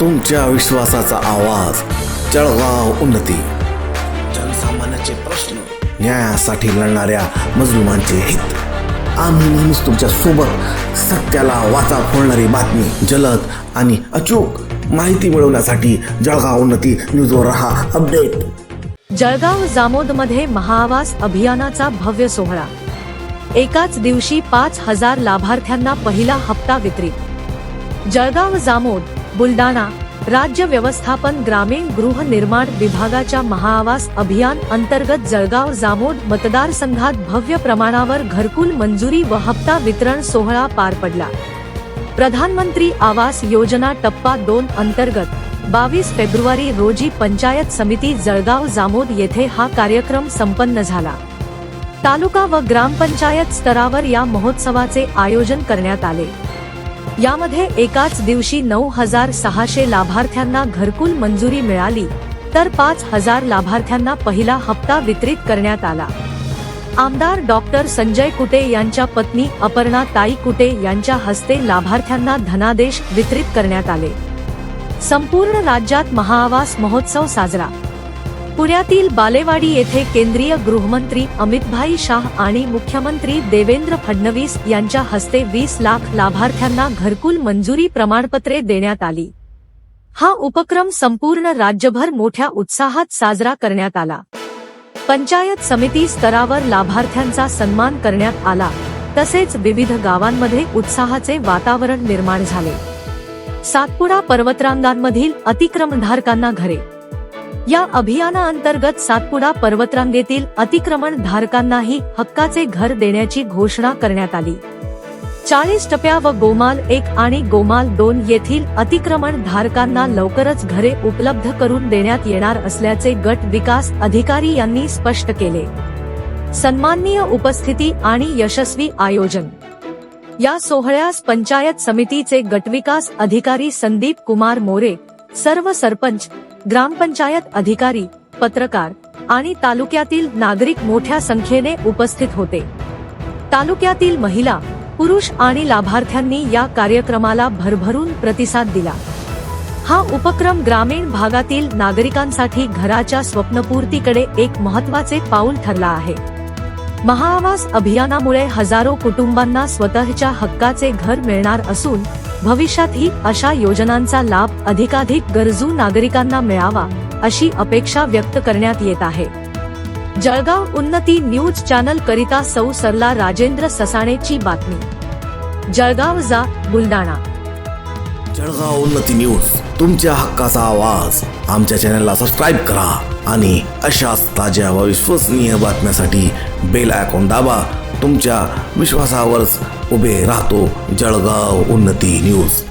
तुमच्या विश्वासाचा आवाज. जळगाव उन्नती. जनसामान्याचे प्रश्न न्यायासाठी लढणाऱ्या मजलुमांचे हित. आम्ही नेहमीच तुमच्यासोबत सत्याला वाचा फोडणारी बातमी जलद आणि अचूक माहिती मिळवण्यासाठी जळगाव उन्नती न्यूजवर रहा अपडेट. जळगाव जामोदमध्ये महाआवास अभियानाचा भव्य सोहळा. एकाच दिवशी पाच हजार लाभार्थ्यांना पहिला हप्ता वितरित. जळगाव जामोद बुलडाणा राज्य व्यवस्थापन ग्रामीण गृहनिर्माण विभागाच्या महाआवास अभियान अंतर्गत जळगाव जामोद मतदारसंघात भव्य प्रमाणावर घरकुल मंजुरी व हप्ता वितरण सोहळा पार पडला. प्रधानमंत्री आवास योजना टप्पा दोन अंतर्गत बावीस फेब्रुवारी रोजी पंचायत समिती जळगाव जामोद येथे हा कार्यक्रम संपन्न झाला. तालुका व ग्रामपंचायत स्तरावर या महोत्सवाचे आयोजन करण्यात आले. यामध्ये एकाच दिवशी नऊ हजार सहाशे लाभार्थ्यांना घरकुल मंजुरी मिळाली तर पाच हजार लाभार्थ्यांना पहिला हप्ता वितरित करण्यात आला. आमदार डॉक्टर संजय कुटे यांच्या पत्नी अपर्णा ताई कुटे यांच्या हस्ते लाभार्थ्यांना धनादेश वितरित करण्यात आले. संपूर्ण राज्यात महाआवास महोत्सव साजरा पुण्यातील बालेवाडी येथे केंद्रीय गृहमंत्री अमितभाई शाह आणि मुख्यमंत्री देवेंद्र फडणवीस यांच्या हस्ते वीस लाख लाभार्थ्यांना घरकुल मंजुरी प्रमाणपत्रे देण्यात आली. हा उपक्रम संपूर्ण राज्यभर मोठ्या उत्साहात साजरा करण्यात आला. पंचायत समिती स्तरावर लाभार्थ्यांचा सन्मान करण्यात आला. तसेच विविध गावांमध्ये उत्साहाचे वातावरण निर्माण झाले. सातपुडा पर्वतरांगांमधील अतिक्रमणधारकांना घरे या अभियानाअंतर्गत सातपुडा पर्वतरांगेतील अतिक्रमण धारकांनाही हक्काचे घर देण्याची घोषणा करण्यात आली. चाळीस टप्प्या व गोमाल एक आणि गोमाल दोन येथील अतिक्रमण धारकांना लवकरच घरे उपलब्ध करून देण्यात येणार असल्याचे गट विकास अधिकारी यांनी स्पष्ट केले. सन्माननीय उपस्थिती आणि यशस्वी आयोजन. या सोहळ्यास पंचायत समितीचे गटविकास अधिकारी संदीप कुमार मोरे सर्व सरपंच ग्रामपंचायत अधिकारी पत्रकार आणि तालुक्यातील नागरिक मोठ्या संख्येने उपस्थित होते. तालुक्यातील महिला पुरुष आणि लाभार्थ्यांनी या कार्यक्रमाला भरभरून प्रतिसाद दिला. हा उपक्रम ग्रामीण भागातील नागरिकांसाठी घराच्या स्वप्नपूर्तीकडे एक महत्त्वाचे पाऊल ठरला आहे. महाआवास अभियानामुळे हजारो कुटुंबांना स्वतःच्या हक्काचे घर मिळणार असून भविष्यातही अशा योजनांचा लाभ अधिकाधिक गरजू नागरिकांना मिळावा अशी अपेक्षा व्यक्त करण्यात येत आहे. जळगाव उन्नती न्यूज चॅनल करिता सौ सरला राजेंद्र ससाणेची बातमी. जळगाव जा बुलडाणा जळगाव उन्नती न्यूज तुमच्या हक्काचा आवाज. आमच्या चॅनलला सबस्क्राईब करा आणि अशाच ताज्या व विश्वसनीय बातम्यासाठी बेल आयकॉन दाबा. तुमच्या विश्वासावरच उभे राहतो जळगाव उन्नती न्यूज.